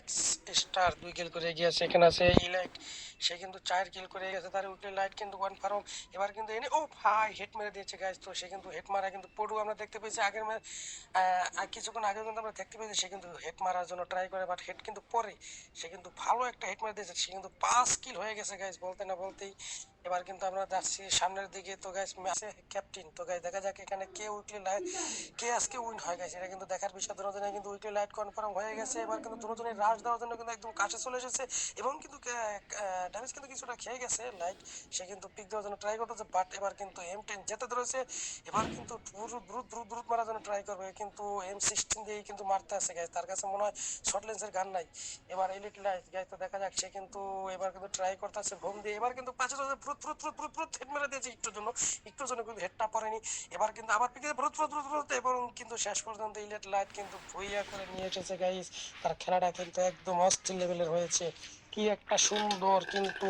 X star দুই কিল করে এগিয়ে আছে এখানে আছে ইলাইট সে কিন্তু চার কিল করে গেছে, তার উইকেট লাইট কিন্তু কনফার্ম এবার কিন্তু এনে ও ভাই হেড মেরে দিয়েছে গাইজ তো সে কিন্তু হেড মারা কিন্তু পড়ু আমরা দেখতে পেয়েছি আগের ম্যাচ কিছুক্ষণ আগে কিন্তু আমরা দেখতে পেয়েছি, সে কিন্তু হেড মারার জন্য ট্রাই করে বাট হেড কিন্তু পরে, সে কিন্তু ভালো একটা হেড মেরে দিয়েছে, সে কিন্তু পাঁচ কিল হয়ে গেছে গাইজ বলতে না বলতেই। এবার কিন্তু আমরা যাচ্ছি সামনের দিকে। তো গাইজ ম্যাচে ক্যাপ্টেন তো গাইজ দেখা যাক এখানে কে উইকলি লাইট কে আজকে উইন হয় গেছে এটা কিন্তু দেখার বিষয়। দুজনে কিন্তু উইকলি লাইট কনফার্ম হয়ে গেছে। এবার কিন্তু দুজনের রাশ দেওয়ার জন্য কিন্তু একদম কাছে চলে এসেছে। এবং কিন্তু ড্যামেজ কিন্তু কিছুটা খেয়ে গেছে। লাইট সে কিন্তু পিক দেওয়ার জন্য ট্রাই করতেছে বাট এবার কিন্তু এম টেন যেতে ধরেছে। এবার কিন্তু দ্রুত দ্রুত দ্রুত মারার জন্য ট্রাই করবে। কিন্তু এম সিক্সটিন দিয়েই কিন্তু মারতে আছে গাইজ তার কাছে মনে হয় শর্ট লেন্সের গান নাই। এবার এলিট লাইট গাইজ তো দেখা যাক। সে কিন্তু এবার কিন্তু ট্রাই করতেছে ভোম দিয়ে। এবার কিন্তু পাঁচে মেরে দিয়েছে একটুর জন্য। একটুর জন্য কিন্তু হেডটা পড়েনি। এবার কিন্তু আবার পিকে এবং কিন্তু শেষ পর্যন্ত ইলেট লাইট কিন্তু ভুইয়া করে নিয়ে এসেছে গাইস তার খেলাটা কিন্তু একদম অস্থির লেভেলের হয়েছে। কি একটা সুন্দর কিন্তু